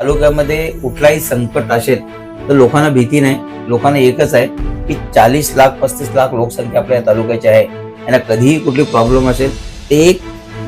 तालुक्यामध्ये कुठलाही संकट असेल तर लोकांना भीती नाही. लोकांना एकच आहे की चाळीस लाख पस्तीस लाख लोकसंख्या आपल्या या तालुक्याची आहे. यांना कधीही कुठली प्रॉब्लेम असेल ते एक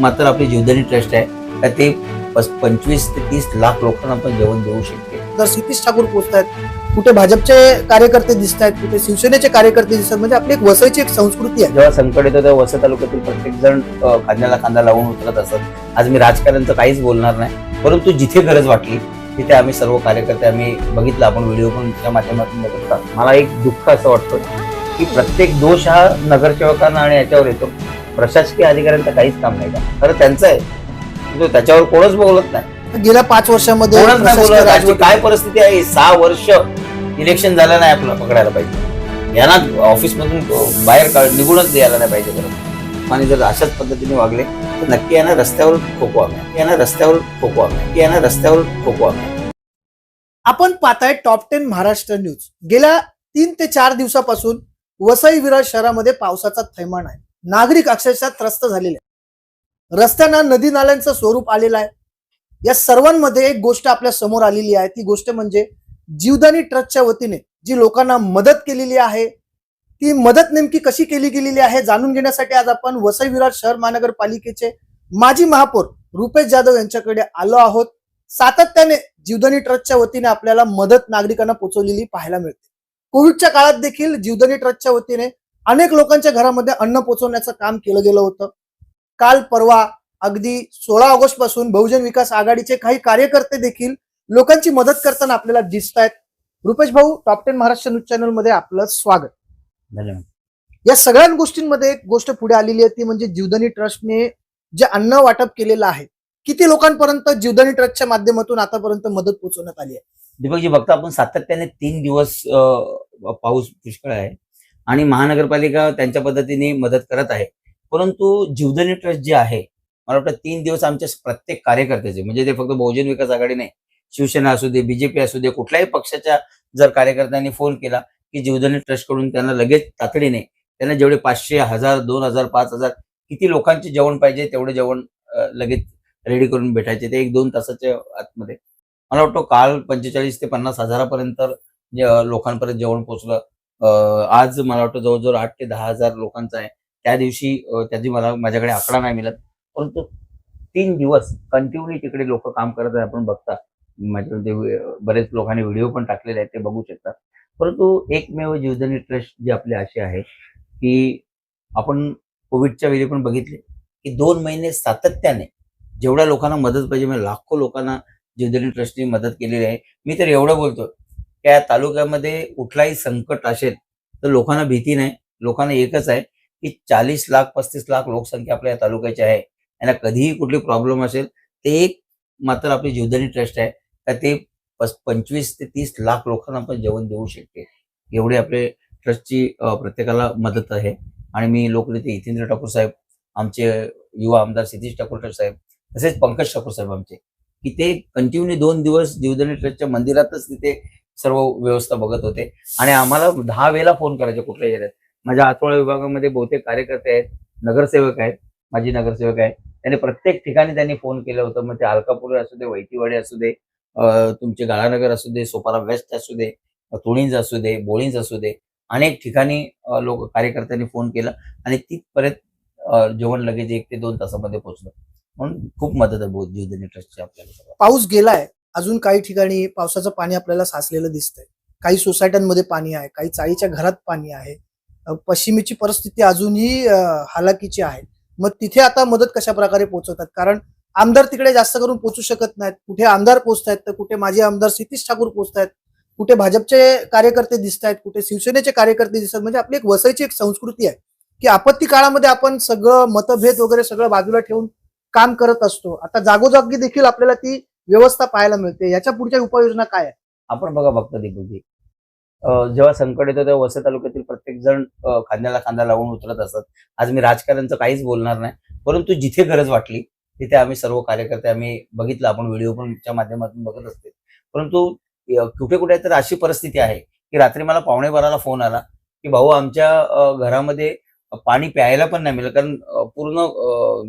मात्र आपली जीवदानी ट्रस्ट आहे. का ते पस- पंचवीस ते तीस लाख लोकांना आपण जेवण देऊ शकते. तर सितीश ठाकूर पोचत आहेत कुठे भाजपचे कार्यकर्ते दिसत आहेत कुठे शिवसेनेचे कार्यकर्ते दिसत आहेत म्हणजे आपली एक वसईची एक संस्कृती आहे. जेव्हा संकट येतं तेव्हा वसई तालुक्यातील प्रत्येक जण खांद्याला खांदा लावून उतरत असतात. आज मी राजकारणचं काहीच बोलणार नाही परंतु जिथे गरज वाटली तिथे आम्ही सर्व कार्यकर्ते आम्ही बघितलं आपण व्हिडिओ पण त्या माध्यमातून बघतात मला एक दुःख असं वाटतं की प्रत्येक दोष हा नगरसेवकांना आणि याच्यावर येतो. प्रशासकीय अधिकाऱ्यांचं काहीच काम नाही का? खरं त्यांचं आहे. परंतु त्याच्यावर कोणच बोलत नाही. गेल्या पाच वर्षामध्ये कोणच नाही प्रशासकीय बोलत. आजची राजवट- काय परिस्थिती आहे? सहा वर्ष इलेक्शन झालं नाही आपल्याला पकडायला पाहिजे. यांना ऑफिस मधून बाहेर निघूनच द्यायला नाही पाहिजे आणि जर अशाच पद्धतीने वागले तर नक्की यांना रस्त्यावर ठोकू आम्ही. यांना रस्त्यावर ठोकू आम्ही. यांना रस्त्यावर ठोकू आम्ही. आपण पाहताय टॉप टेन महाराष्ट्र न्यूज गेल्या तीन ते चार दिवसापासून वसई विरार शहरामध्ये पावसाचा थैमान आहे. नागरिक अक्षरशः त्रस्त झालेले रस्त्यांना नदी नाल्यांचं स्वरूप आलेलं आहे. या सर्वांमध्ये एक गोष्ट आपल्यासमोर आलेली आहे. ती गोष्ट म्हणजे जीवदानी ट्रस्टच्या वतीने जी लोकांना मदत केलेली आहे ती मदत नेमकी कशी केली गेलेली आहे जाणून घेण्यासाठी आज आपण वसई विरार शहर महानगरपालिकेचे माजी महापौर रुपेश जाधव यांच्याकडे आलो आहोत. सातत्याने जीवधनी ट्रस्टच्या वतीने आपल्याला मदत नागरिकांना पोहोचवलेली पाहायला मिळते. कोविडच्या काळात देखील जीवधनी ट्रस्टच्या वतीने अनेक लोकांच्या घरामध्ये अन्न पोहोचवण्याचं काम केलं गेलं होतं. काल परवा अगदी सोळा ऑगस्टपासून बहुजन विकास आघाडीचे काही कार्यकर्ते देखील लोकांची मदत करताना आपल्याला दिसत आहेत रुपेश भाऊ टॉप टेन महाराष्ट्र न्यूज चॅनलमध्ये आपलं स्वागत. या सगळ्या गोष्टींमध्ये एक गोष्ट पुढे आलेली आहे ती म्हणजे जीवदानी ट्रस्टने जे अन्न वाटप केलेलं आहे किती लोकांपर्यंत जीवदानी ट्रस्टच्या माध्यमातून आतापर्यंत मदत पोहोचवण्यात आली आहे? दीपकजी बघता आपण सातत्याने तीन दिवस पाऊस पुष्कळ आहे आणि महानगरपालिका त्यांच्या पद्धतीने मदत करत आहे. परंतु जीवदानी ट्रस्ट जे आहे मला वाटतं तीन दिवस आमच्या प्रत्येक कार्यकर्त्याचे म्हणजे ते फक्त बहुजन विकास आघाडी नाही शिवसेना असू दे बीजेपी असू दे कुठल्याही पक्षाच्या जर कार्यकर्त्यांनी फोन केला की जीवदानी ट्रस्टकडून त्यांना लगेच तातडीने त्यांना जेवढे पाचशे हजार दोन हजार पाच हजार किती लोकांचे जेवण पाहिजे तेवढे जेवण लगेच रेडी करून भेटायचे. ते एक दोन तासाच्या आतमध्ये. मला वाटतं काल पंचेचाळीस ते पन्नास हजारापर्यंत लोकांपर्यंत जेवण पोहोचलं आज मला वाटतं जवळजवळ आठ ते दहा हजार लोकांचं आहे. त्या दिवशी त्याची मला माझ्याकडे आकडा नाही मिळत. परंतु तीन दिवस कंटिन्यू तिकडे लोक काम करत आहेत. आपण बघता. माझ्या बरेच लोकांनी व्हिडिओ पण टाकलेले आहेत. ते बघू शकतात परंतु एकमेव जीवधनी ट्रस्ट जे आपले असे आहे की आपण कोविडच्या वेळी पण बघितले की दोन महिने सातत्याने जेवढ्या लोकांना मदत पाहिजे म्हणजे लाखो लोकांना जीवधनी ट्रस्टने मदत केलेली आहे. मी तर एवढं बोलतो की या तालुक्यामध्ये कुठलाही संकट असेल तर लोकांना भीती नाही. लोकांना एकच आहे की चाळीस लाख पस्तीस लाख लोकसंख्या आपल्या या तालुक्याची आहे. यांना कधीही कुठली प्रॉब्लेम असेल ते एक मात्र आपली जीवधनी ट्रस्ट आहे. का ते पंचवीस ते तीस लाख लोकांना आपण जेवण देऊ शकते. एवढी आपले ट्रस्टची प्रत्येकाला मदत आहे. आणि मी लोकनेते हितेंद्र ठाकूर साहेब आमचे युवा आमदार सतीश ठाकूर साहेब तसेच पंकज ठाकूर साहेब आमचे की ते कंटिन्यू दोन दिवस जीवदानी ट्रस्टच्या मंदिरातच तिथे सर्व व्यवस्था बघत होते. आणि आम्हाला दहा वेळेला फोन करायचे कुठल्याही एरियात माझ्या आतोळा विभागामध्ये बहुतेक कार्यकर्ते आहेत नगरसेवक आहेत माजी नगरसेवक आहेत. त्यांनी प्रत्येक ठिकाणी त्यांनी फोन केलं होतं. मग ते अलकापूर असू दे वैतीवाडी असू दे तुमचे गाळानगर असू दे सोपारा वेस्ट असू दे तुळींज असू दे बोळींज असू दे अनेक ठिकाणी लोक कार्यकर्त्यांनी फोन केला आणि तिथपर्यंत जेवण लगेच एक ते दोन तासामध्ये पोहोचलं. म्हणून खूप मदत आहे बहुत ट्रस्टची आपल्याला. पाऊस गेलाय अजून काही ठिकाणी पावसाचं पाणी आपल्याला साचलेलं दिसतंय. काही सोसायट्यांमध्ये पाणी आहे काही चाळीच्या घरात पाणी आहे. पश्चिमेची परिस्थिती अजूनही हालाकीची आहे. मग तिथे आता मदत कशा प्रकारे पोहोचवतात? कारण आमदार तिकडे जास्त करून पोहोचू शकत नाहीत. कुठे आमदार पोहोचतायत तर कुठे माजी आमदार सितीश ठाकूर पोचतायत कुठे भाजपचे कार्यकर्ते दिसत आहेत कुठे शिवसेनेचे कार्यकर्ते दिसत म्हणजे आपली एक वसईची एक संस्कृती आहे की आपत्ती काळामध्ये आपण सगळं मतभेद वगैरे सगळं बाजूला ठेवून काम करत असतो. आता जागोजागी देखील आपल्याला ती व्यवस्था पाहायला मिळते. याच्या पुढच्या उपाययोजना काय आहे आपण बघा बघतो दीपकजी जेव्हा संकट येतं तेव्हा वसई तालुक्यातील प्रत्येक जण खांद्याला खांदा लावून उतरत असतात. आज मी राजकारणचं काहीच बोलणार नाही परंतु जिथे गरज वाटली तिथे आम्ही सर्व कार्यकर्ते आम्ही बघितलं. आपण व्हिडिओ पण माध्यमातून बघत असते. परंतु कुठे कुठे तर अशी परिस्थिती आहे की रात्री मला पावणे बाराला फोन आला की भाऊ आमच्या घरामध्ये पाणी प्यायला पण नाही मिळेल. कारण पूर्ण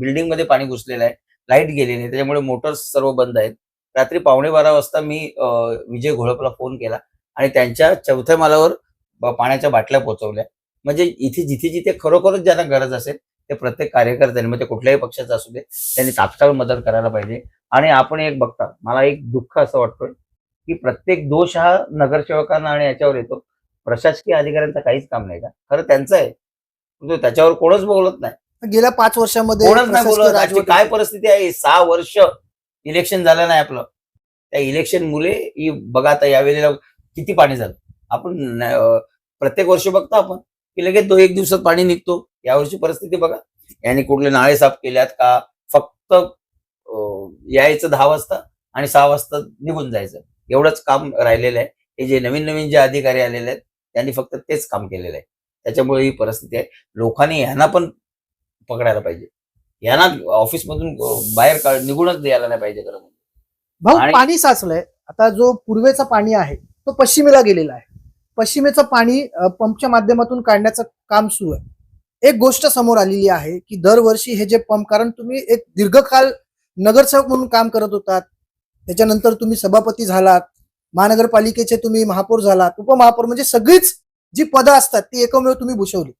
बिल्डिंगमध्ये पाणी घुसलेलं आहे. लाइट गेली नाही. त्याच्यामुळे मोटर्स सर्व बंद आहेत. रात्री पावणे बारा वाजता मी विजय घोळपला फोन केला आणि त्यांच्या चौथ्या मालावर पाण्याच्या बाटल्या पोहोचवल्या. म्हणजे इथे जिथे जिथे खरोखरच ज्यांना गरज असेल ते प्रत्येक कार्यकर्त्यांनी म्हणजे कुठल्याही पक्षाचा असू दे त्यांनी तात्काळ मदत करायला पाहिजे. आणि आपण एक बघता मला एक दुःख असं वाटतोय की प्रत्येक दोष हा नगरसेवकांना आणि याच्यावर येतो. प्रशासकीय अधिकाऱ्यांचं काहीच काम नाही का? खरं त्यांचं आहे. परंतु त्याच्यावर कोणच बोलत नाही. गेल्या पाच वर्षामध्ये कोणच नाही बोलत. आजची काय परिस्थिती आहे? सहा वर्ष इलेक्शन झालं नाही आपलं. त्या इलेक्शन मुले ही बघा आता यावेळेला किती पाणी झालं. आपण प्रत्येक वर्षी बघतो आपण की लगेच दो एक दिवसात पाणी निघतो. यावर्षी परिस्थिती बघा. यांनी कुठले नाळे साफ केल्यात का? फक्त यायचं दहा वाजता आणि सहा वाजता निघून जायचं. एवढंच काम राहिलेलं आहे. हे जे नवीन नवीन जे अधिकारी आलेले आहेत त्यांनी फक्त तेच काम केलेलं आहे. त्याच्यामुळे ही परिस्थिती आहे. लोकांनी यांना पण पकडायला पाहिजे. यांना ऑफिसमधून बाहेर काढ निघूनच द्यायला नाही पाहिजे खरं. भाऊ आणि- पाणी साचलंय. आता जो पूर्वेचं पाणी आहे तो पश्चिमेला गेलेला आहे. पश्चिमेचं पाणी पंपच्या माध्यमातून काढण्याचं काम सुरू आहे. एक गोष्ट समोर आलेली आहे की दरवर्षी हे जे पंप कारण तुम्ही एक दीर्घकाल नगरसेवक म्हणून काम करत होतात त्याच्यानंतर तुम्ही सभापती झालात महानगरपालिकेचे तुम्ही महापौर झालात उपमहापौर म्हणजे सगळीच जी पदं असतात ती एकमेव तुम्ही भूषवली.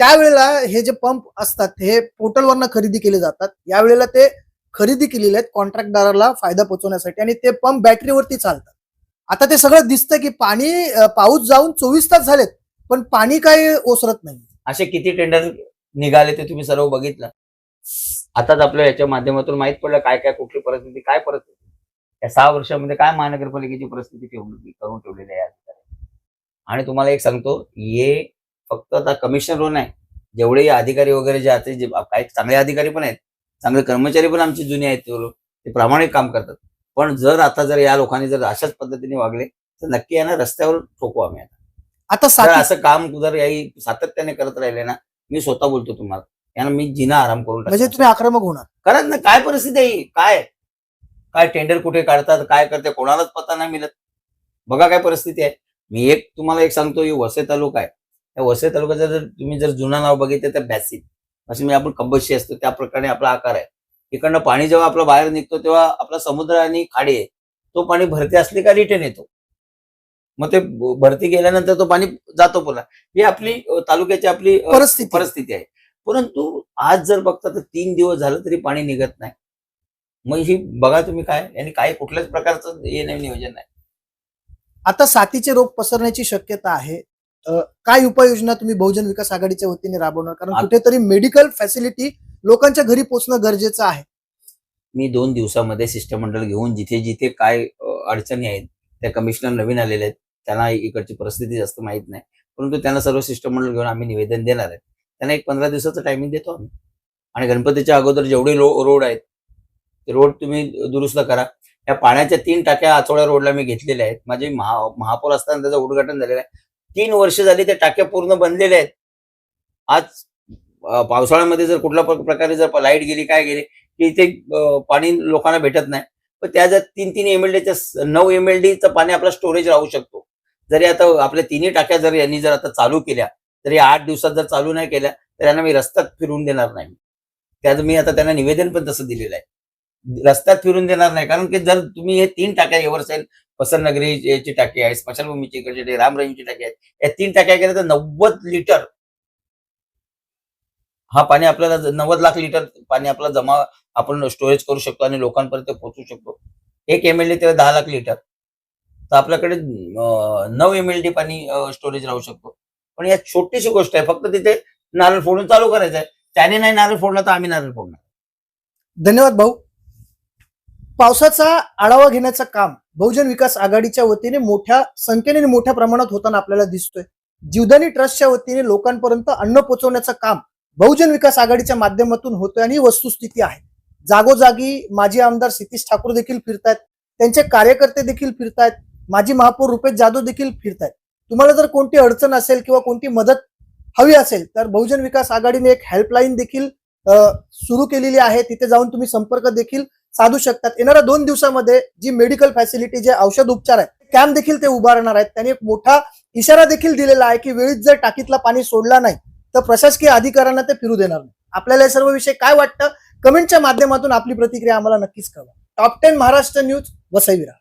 त्यावेळेला हे जे पंप असतात हे पोर्टलवरनं खरेदी केले जातात. यावेळेला ते खरेदी केलेले आहेत कॉन्ट्रॅक्टदाराला फायदा पोहोचवण्यासाठी आणि ते पंप बॅटरीवरती चालतात. आता ते सगळं दिसतं की पाणी पाऊस जाऊन चोवीस तास झालेत पण पाणी काही ओसरत नाही. असे किती टेंडर निघाले ते तुम्ही सर्व बघितलं आताच आपल्या याच्या माध्यमातून माहीत पडलं काय काय कुठली परिस्थिती काय परिस्थिती या सहा वर्षामध्ये काय महानगरपालिकेची परिस्थिती ठेवली करून ठेवलेली आहे आणि तुम्हाला एक सांगतो हे फक्त आता कमिशनर नाही जेवढे अधिकारी वगैरे जे आहेत जे काही चांगले अधिकारी पण आहेत चांगले कर्मचारी पण आमचे जुने आहेत लोक. ते प्रामाणिक काम करतात पण जर आता जर या लोकांनी जर अशाच पद्धतीने वागले तर नक्की यांना रस्त्यावर ठोकू आम्ही आता. आता जर असं काम जर याही सातत्याने करत राहिले ना मी स्वतः बोलतो तुम्हाला यांना मी जिना आराम करून म्हणजे. तुम्ही आक्रमक होणार. कारण ना काय परिस्थिती आहे? ही? काय? काय टेंडर कुठे काढतात काय करते कोणालाच पता नाही मिळत. बघा काय परिस्थिती आहे. मी एक तुम्हाला एक सांगतो ही वसई तालुका आहे. त्या वसई तालुक्याचं जर तुम्ही जर जुनं नाव बघितलं तर बॅसिन असं मी आपण कब्बशी असतो त्या प्रकारे आपला आकार आहे. इकडनं पाणी जेव्हा आपलं बाहेर निघतो तेव्हा आपला समुद्र आणि खाडी आहे. तो पाणी भरती असली का रिटर्न येतो? मग ते भरती गेल्यानंतर तो पाणी जातो पुन्हा. ही आपली तालुक्याची आपली परिस्थिती. परिस्थिती आहे. परंतु आज जर बघता तर तीन दिवस झालं तरी पाणी निघत नाही. मग ही बघा तुम्ही काय आणि काय कुठल्याच प्रकारचं हे नाही नियोजन नाही. आता साथीचे रोग पसरण्याची शक्यता आहे. काय उपाययोजना तुम्ही बहुजन विकास आघाडीच्या वतीने राबवणार? कारण कुठेतरी मेडिकल फॅसिलिटी लोकांच्या घरी पोहोचणं गरजेचं आहे. मी दोन दिवसामध्ये शिष्टमंडळ घेऊन जिथे जिथे काय अडचणी आहेत त्या कमिशनर नवीन आलेले आहेत त्यांना इकडची परिस्थिती जास्त माहीत नाही. परंतु त्यांना सर्व शिष्टमंडळ घेऊन आम्ही निवेदन देणार आहे. त्यांना एक पंधरा दिवसाचं टायमिंग देतो आम्ही. आणि गणपतीच्या अगोदर जेवढे रो रोड आहेत ते रोड तुम्ही दुरुस्त करा. या पाण्याच्या तीन टाक्या आचोळ्या रोडला मी घेतलेल्या आहेत. माझे महा महापौर असताना त्याचं उद्घाटन झालेलं आहे. तीन वर्ष झाली त्या टाक्या पूर्ण बनलेल्या आहेत. आज पावसाळ्यामध्ये जर कुठल्या प्रकारे जर लाइट गेली काय गेली की इथे पाणी लोकांना भेटत नाही. पण त्या जर तीन तीन एम एल डीच्या नऊ एम एल डीचं पाणी आपला स्टोरेज राहू शकतो. जरी आता आपल्या तिन्ही टाक्या जर यांनी जर आता चालू केल्या तरी आठ दिवसात जर चालू नाही केल्या तर यांना मी रस्त्यात फिरून देणार नाही. त्याचं मी आता त्यांना निवेदन पण तसं दिलेलं आहे. रस्त्यात फिरून देणार नाही कारण की जर तुम्ही हे तीन टाक्या एव्हरसेल पसरनगरी याची टाकी आहे स्मशानभूमीची इकडची टाकी, टाकी आहे या तीन टाक्या केल्या तर नव्वद लिटर हा पाणी आपल्याला नव्वद लाख लिटर पाणी आपला जमा आपण स्टोरेज करू शकतो आणि लोकांपर्यंत पोहोचू शकतो. एक एम एल डी तेव्हा दहा लाख लिटर. तर आपल्याकडे नऊ एम एल डी पाणी स्टोरेज राहू शकतो. पण या छोटीशी गोष्ट आहे फक्त तिथे नारळ फोडून चालू करायचं आहे. त्याने नाही नारळ फोडला तर आम्ही नारळ फोडणार. धन्यवाद भाऊ. पावसाचा आढावा घेण्याचं काम बहुजन विकास आघाडीच्या वतीने मोठ्या संख्येने मोठ्या प्रमाणात होताना आपल्याला दिसतोय. जीवदानी ट्रस्टच्या वतीने लोकांपर्यंत अन्न पोहोचवण्याचं काम बहुजन विकास आघाडीच्या माध्यमातून होतोय आणि ही वस्तुस्थिती आहे. जागोजागी माजी आमदार सितीश ठाकूर देखील फिरतायत. त्यांचे कार्यकर्ते देखील फिरतायत. माजी महापौर रुपेश जाधव देखील फिरतायत. तुम्हाला जर कोणती अडचण असेल किंवा कोणती मदत हवी असेल तर बहुजन विकास आघाडीने एक हेल्पलाईन देखील सुरू केलेली आहे. तिथे जाऊन तुम्ही संपर्क देखील साधू शकतात. येणाऱ्या दोन दिवसामध्ये जी मेडिकल फॅसिलिटी जे औषध उपचार आहेत कॅम्प देखील ते उभारणार आहेत. त्यांनी एक मोठा इशारा देखील दिलेला आहे की वेळीच जर टाकीतला पाणी सोडला नाही तर प्रशासकीय अधिकाऱ्यांना ते फिरू देणार नाही. आपल्याला या सर्व विषय काय वाटतं? कमेंटच्या माध्यमातून आपली प्रतिक्रिया आम्हाला नक्कीच कळवा. Top ten Maharashtra news वसईविरा